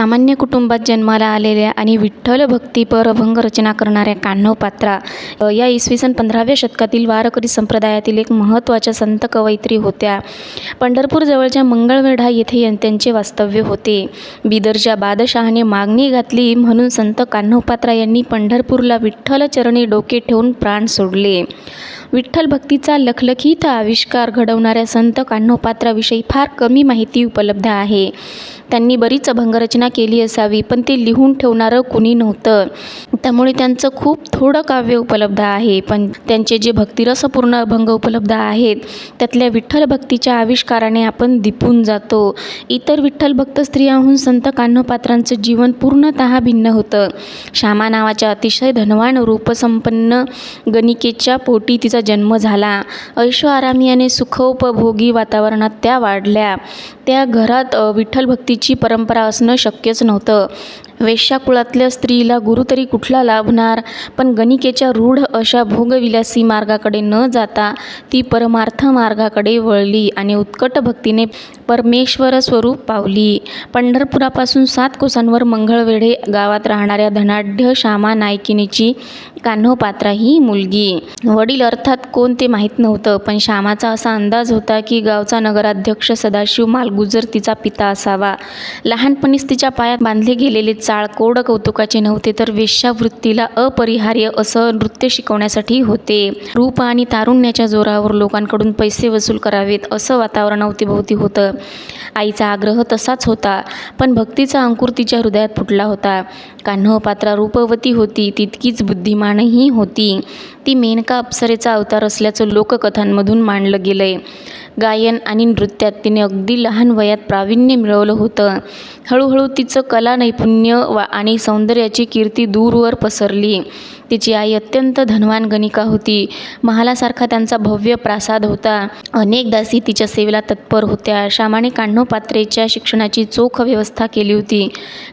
सामान्य कुटुंबात जन्माला आलेल्या आणि विठ्ठल भक्तीपर अभंग रचना करणाऱ्या कान्हव पात्रा या इसवी सन पंधराव्या शतकातील वारकरी संप्रदायातील एक महत्त्वाच्या संत कवयित्री होत्या. पंढरपूरजवळच्या मंगळवेढा येथे त्यांचे वास्तव्य होते. बिदरच्या बादशहाने मागणी घातली म्हणून संत कान्होपात्रा यांनी पंढरपूरला विठ्ठल चरणी डोके ठेवून प्राण सोडले. विठ्ठल भक्तीचा लखलखीत आविष्कार घडवणाऱ्या संत कान्होपात्राविषयी फार कमी माहिती उपलब्ध आहे. त्यांनी बरीच अभंगरचना केली असावी पण ते लिहून ठेवणारं कुणी नव्हतं. त्यामुळे त्यांचं खूप थोडं काव्य उपलब्ध आहे पण त्यांचे जे भक्तिरसपूर्ण अभंग उपलब्ध आहेत त्यातल्या विठ्ठल भक्तीच्या आविष्काराने आपण दिपून जातो. इतर विठ्ठल भक्त स्त्रियाहून संत कान्होपात्रांचं जीवन पूर्णतः भिन्न होतं. श्यामा नावाच्या अतिशय धनवान रूपसंपन्न गणिकेच्या पोटी तिचा जन्म झाला. ऐशोआरामी आणि सुखोपभोगी वातावरणात त्या वाढल्या. त्या घरात विठ्ठल भक्ती भक्तीची परंपरा असणं शक्यच नव्हतं. वेश्याकुळातल्या स्त्रीला गुरु तरी कुठला लाभणार? पण गणिकेच्या रूढ अशा भोगविलासी मार्गाकडे न जाता ती परमार्थ मार्गाकडे वळली आणि उत्कट भक्तीने परमेश्वर स्वरूप पावली. पंढरपुरापासून सात कोसांवर मंगळवेढे गावात राहणाऱ्या धनाढ्य श्यामा नायकिनीची कान्होपात्रा ही मुलगी. वडील अर्थात कोण ते माहीत नव्हतं पण श्यामाचा असा अंदाज होता की गावचा नगराध्यक्ष सदाशिव मालगुजर तिचा पिता असावा. लहानपणीच तिच्या पायात बांधले गेलेले चाळ कोड कौतुकाचे नव्हते तर वेश्यावृत्तीला अपरिहार्य असं नृत्य शिकवण्यासाठी होते. रूप आणि तारुण्याच्या जोरावर लोकांकडून पैसे वसूल करावेत असं वातावरण अवतीभोवती होतं. आईचा आग्रह तसाच होता पण भक्तीचा अंकुर तिच्या हृदयात फुटला होता. कान्होपात्रा रूपवती होती तितकीच बुद्धिमान निर्माणही होती. ती मेनका अप्सरेचा अवतार असल्याचं लोककथांमधून मांडलं गेलं आहे गायन आणि नृत्यात तिने अगदी लहान वयात प्रावीण्य मिळवलं होतं. हळूहळू तिचं कला नैपुण्य वा आणि सौंदर्याची कीर्ती दूरवर पसरली. तिची आई अत्यंत धनवान गणिका होती. महालासारखा त्यांचा भव्य प्रासाद होता. अनेक दासी तिच्या सेवेला तत्पर होत्या. श्यामाने कान्होपात्रेच्या शिक्षणाची चोख व्यवस्था केली होती.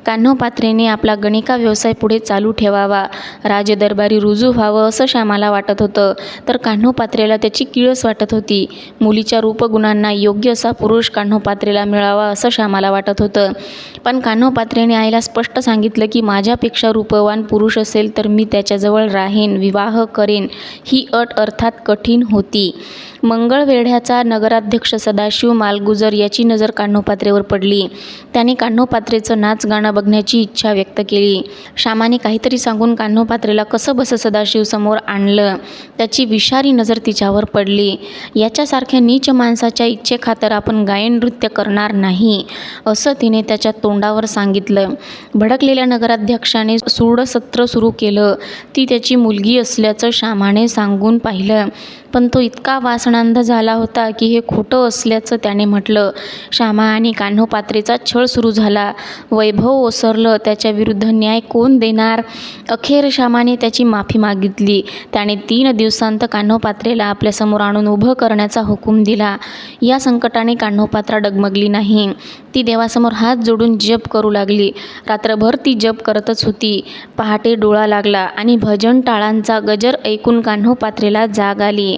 कान्होपात्रेने आपला गणिका व्यवसाय पुढे चालू ठेवावा. राजदरबारी रुजू व्हावं असं श्यामा मला वाटत होतं. तर कान्होपात्रेला त्याची किळस वाटत होती. मुलीच्या रूपगुणांना योग्य असा पुरुष कान्होपात्रेला मिळावा असं श्यामाला वाटत होतं. पण कान्होपात्रेने आईला स्पष्ट सांगितलं की माझ्यापेक्षा रूपवान पुरुष असेल तर मी त्याच्याजवळ राहीन विवाह करेन. ही अट अर्थात कठीण होती. मंगळवेढ्याचा नगराध्यक्ष सदाशिव मालगुजर याची नजर कान्होपात्रेवर पडली. त्याने कान्होपात्रेचं नाच गाणं बघण्याची इच्छा व्यक्त केली. श्यामाने काहीतरी सांगून कान्होपात्रेला कसं बसं सदाशिव समोर आणलं? त्याची विषारी नजर तिच्यावर पडली. याच्यासारख्या नीच माणसाच्या इच्छेखातर आपण गायन नृत्य करणार नाही असं तिने त्याच्या तोंडावर सांगितलं. भडकलेल्या नगराध्यक्षाने सूडसत्र सुरू केलं. ती त्याची मुलगी असल्याचं श्यामाने सांगून पाहिलं. पण तो इतका वासनांध झाला होता की हे खोटं असल्याचं त्याने म्हटलं. श्यामा आणि कान्होपात्रेचा छळ सुरू झाला. वैभव ओसरलं त्याच्या विरुद्ध न्याय कोण देणार? अखेर श्यामाने त्याची माफी मागितली. त्याने तीन दिवसांत कान्होपात्रेला आपल्यासमोर आणून उभं करण्याचा हुकूम दिला. या संकटाने कान्होपात्रा डगमगली नाही. ती देवासमोर हात जोडून जप करू लागली. रात्रभर ती जप करतच होती. पहाटे डोळा लागला आणि भजन टाळांचा गजर ऐकून कान्होपात्रेला जाग आली.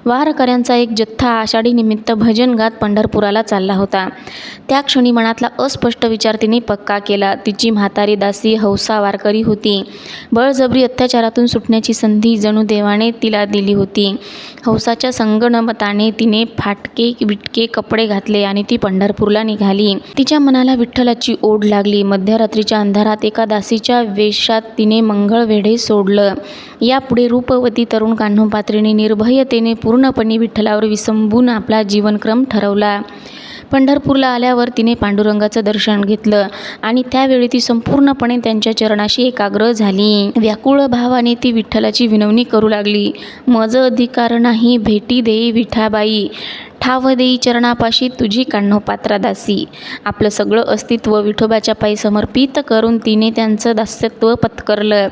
वारकऱ्यांचा एक जथ्था आषाढीनिमित्त भजन गात पंढरपुराला चालला होता. त्या क्षणी मनातला अस्पष्ट विचार तिने पक्का केला. तिची म्हातारी दासी हौसा वारकरी होती. बळजबरी अत्याचारातून सुटण्याची संधी जणू देवाने तिला दिली होती. हौसाच्या संगणमताने तिने फाटके विटके कपडे घातले आणि ती पंढरपूरला निघाली. तिच्या मनाला विठ्ठलाची ओढ लागली. मध्यरात्रीच्या अंधारात एका दासीच्या वेशात तिने मंगळवेढे सोडलं. यापुढे रूपवती तरुण कान्होपात्रीने निर्भयतेने पूर्णपणे विठ्ठलावर विसंबून आपला जीवनक्रम ठरवला. पंढरपूरला आल्यावर तिने पांडुरंगाचं दर्शन घेतलं आणि त्यावेळी ती संपूर्णपणे त्यांच्या चरणाशी एकाग्र झाली. व्याकुळ भावाने ती विठ्ठलाची विनवणी करू लागली. मज अधिकार नाही भेटी देई विठाबाई. ठाव देई चरणापाशी तुझी कान्होपात्रा दासी. आपलं सगळं अस्तित्व विठोबाच्या पायी समर्पित करून तिने त्यांचं दास्यत्व पत्करलं.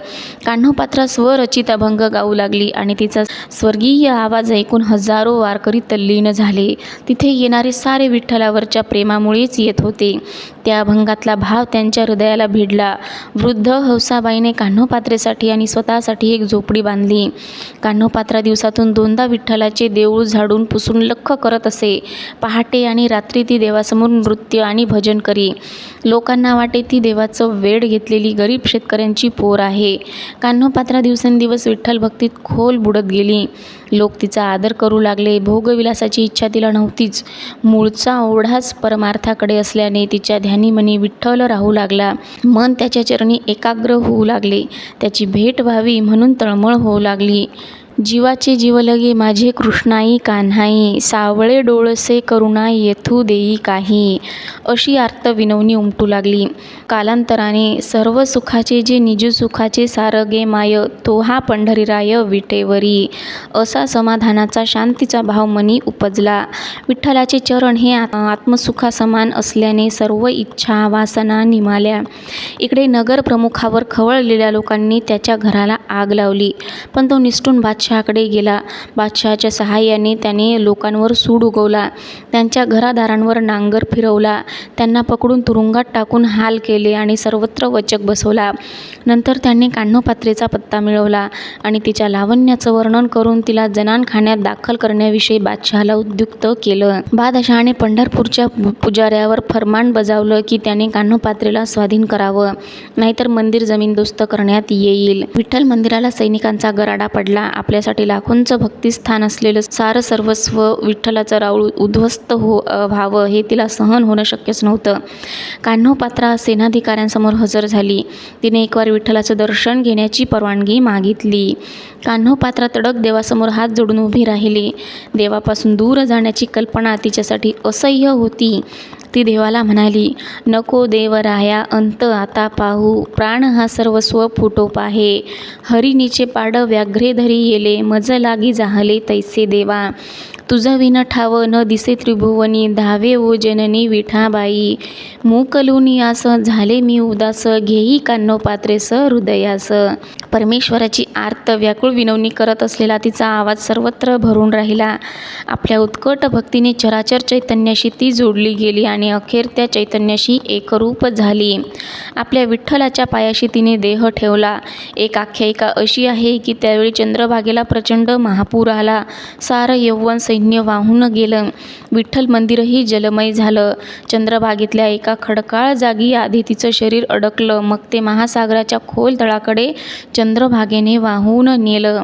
कान्होपात्रा स्वरचित अभंग गाऊ लागली आणि तिचा स्वर्गीय आवाज ऐकून हजारो वारकरी तल्लीन झाले. तिथे येणारे सारे विठ्ठलावरच्या प्रेमामुळेच येत होते. त्या अभंगातला भाव त्यांच्या हृदयाला भिडला. वृद्ध हौसाबाईने कान्होपात्रेसाठी आणि स्वतःसाठी एक झोपडी बांधली. कान्होपात्रा दिवसातून दोनदा विठ्ठलाचे देऊळ झाडून पुसून लख करत असे. पहाटे आणि रात्री ती देवासमोर नृत्य आणि भजन करी. लोकांना वाटे ती देवाचं वेड घेतलेली गरीब शेतकऱ्यांची पोर आहे. कान्होपात्रा दिवसेंदिवस विठ्ठल भक्तीत खोल बुडत गेली. लोक तिचा आदर करू लागले. भोगविलासाची इच्छा तिला नव्हतीच. मूळचा ओढाच परमार्थाकडे असल्याने तिच्या ध्यान म्हणे विठ्ठल राहू लागला. मन त्याच्या चरणी एकाग्र होऊ लागले. त्याची भेट व्हावी म्हणून तळमळ होऊ लागली. जीवाचे जीवलगे माझे कृष्णाई कान्हाई सावळे डोळसे करुणा येथू देई काही अशी आर्त विनवणी उमटू लागली. कालांतराने सर्व सुखाचे जे निज सुखाचे सारगे माय तो हा पंढरीराय विटेवरी. असा समाधानाचा शांतीचा भाव मनी उपजला. विठ्ठलाचे चरण हे आत्मसुखासमान असल्याने सर्व इच्छा वासना निमाल्या. इकडे नगर प्रमुखावर खवळलेल्या लोकांनी त्याच्या घराला आग लावली. पण तो निष्ठून निसटून बादशहाकडे गेला. बादशहाच्या सहाय्याने त्याने लोकांवर सूड उगवला. त्यांच्या घरादारांवर नांगर फिरवला. त्यांना पकडून तुरुंगात टाकून हाल केले आणि सर्वत्र वचक बसवला. नंतर त्यांनी कान्होपात्रेचा पत्ता मिळवला आणि तिच्या लावण्याचं वर्णन करून तिला जनानखान्यात दाखल करण्याविषयी बादशहाला उद्युक्त केलं. बादशहाने पंढरपूरच्या पु- पुजाऱ्यावर फरमान बजावलं की त्याने कान्होपात्रेला स्वाधीन करावं. नाहीतर मंदिर जमीनदोस्त करण्यात येईल. विठ्ठल मंदिराला सैनिकांचा गराडा पडला. आपल्या आपल्यासाठी लाखोंचं भक्तिस्थान असलेलं सारं सर्वस्व विठ्ठलाचं राऊळ उद्ध्वस्त हो व्हावं हे तिला सहन होणं शक्यच नव्हतं. कान्होपात्रा सेनाधिकाऱ्यांसमोर हजर झाली. तिने एकवार विठ्ठलाचं दर्शन घेण्याची परवानगी मागितली. कान्होपात्रा तडक देवासमोर हात जोडून उभी राहिली. देवापासून दूर जाण्याची कल्पना तिच्यासाठी असह्य होती. ती देवाला म्हणाली नको देवराया अंत आता पाहू. प्राण हा सर्वस्व फुटो पाहे हरिणीचे पाड व्याघ्रे धरी येले मज लागी जाहले तैसे देवा. तुझं विना ठाव न दिसे त्रिभुवनी धावे ओ जननी विठाबाई. मूकलुनी आस झाले मी उदास घेई कान्नो पात्रेस हृदयास. परमेश्वराची आर्त व्याकुळ विनवणी करत असलेला तिचा आवाज सर्वत्र भरून राहिला. आपल्या उत्कट भक्तीने चराचर चैतन्याशी ती जोडली गेली आणि अखेर त्या चैतन्याशी एकरूप झाली. आपल्या विठ्ठलाच्या पायाशी तिने देह ठेवला. एक आख्यायिका अशी आहे की त्यावेळी चंद्रभागेला प्रचंड महापूर आला. सारं यौवन सैन्य वाहून गेलं. विठ्ठल मंदिरही जलमय झालं. चंद्रभागेतल्या एका खडकाळ जागी आधी तिचं शरीर अडकलं. मग ते महासागराच्या खोल तळाकडे चंद्रभागेने वाहून नेलं.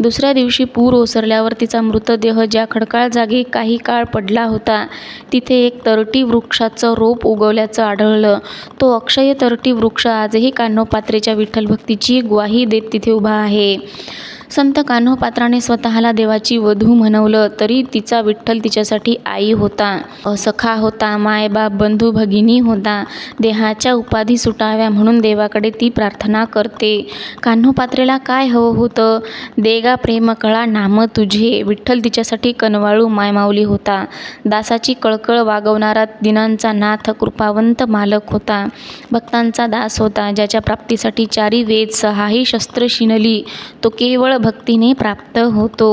दुसऱ्या दिवशी पूर ओसरल्यावर तिचा मृतदेह ज्या खडकाळ जागी काही काळ पडला होता तिथे एक तरटी वृक्षाचं रोप उगवल्याचं आढळलं. तो अक्षय तरटी वृक्ष आजही कान्होपात्रेच्या विठ्ठल भक्तीची ग्वाही देत तिथे उभा आहे. संत कान्होपात्राने स्वतःला देवाची वधू म्हणवलं तरी तिचा विठ्ठल तिच्यासाठी आई होता. सखा होता मायबाप बंधू भगिनी होता. देहाच्या उपाधी सुटाव्या म्हणून देवाकडे ती प्रार्थना करते. कान्होपात्रेला काय हवं होतं? देगा प्रेम कळा नाम तुझे. विठ्ठल तिच्यासाठी कनवाळू मायमाऊली होता. दासाची कळकळ वागवणारा दिनांचा नाथ कृपावंत मालक होता. भक्तांचा दास होता ज्याच्या प्राप्तीसाठी चारी वेद सहाही शस्त्र शिनली. तो केवळ भक्तीने प्राप्त होतो.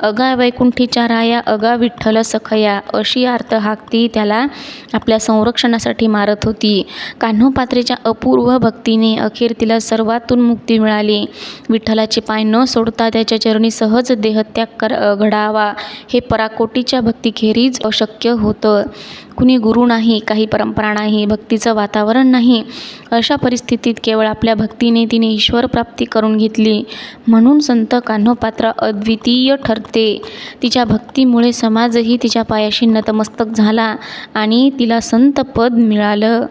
अगा वैकुंठीच्या राया अगा विठ्ठल सखया अशी आर्त हाकती त्याला आपल्या संरक्षणासाठी मारत होती. कान्होपात्रेच्या अपूर्व भक्तीने अखेर तिला सर्वातून मुक्ती मिळाली. विठ्ठलाचे पाय न सोडता त्याच्या चरणी सहज देहत्याग कर घडावा. हे पराकोटीच्या भक्तीखेरीज अशक्य होतं. कुणी गुरु नाही काही परंपरा नाही भक्तीचं वातावरण नाही अशा परिस्थितीत केवळ आपल्या भक्तीने तिने ईश्वर प्राप्ती करून घेतली. म्हणून संत कान्होपात्रा अद्वितीय ठरते. तिच्या भक्तीमुळे समाजही तिच्या पायाशी नतमस्तक झाला आणि तिला संतपद मिळालं.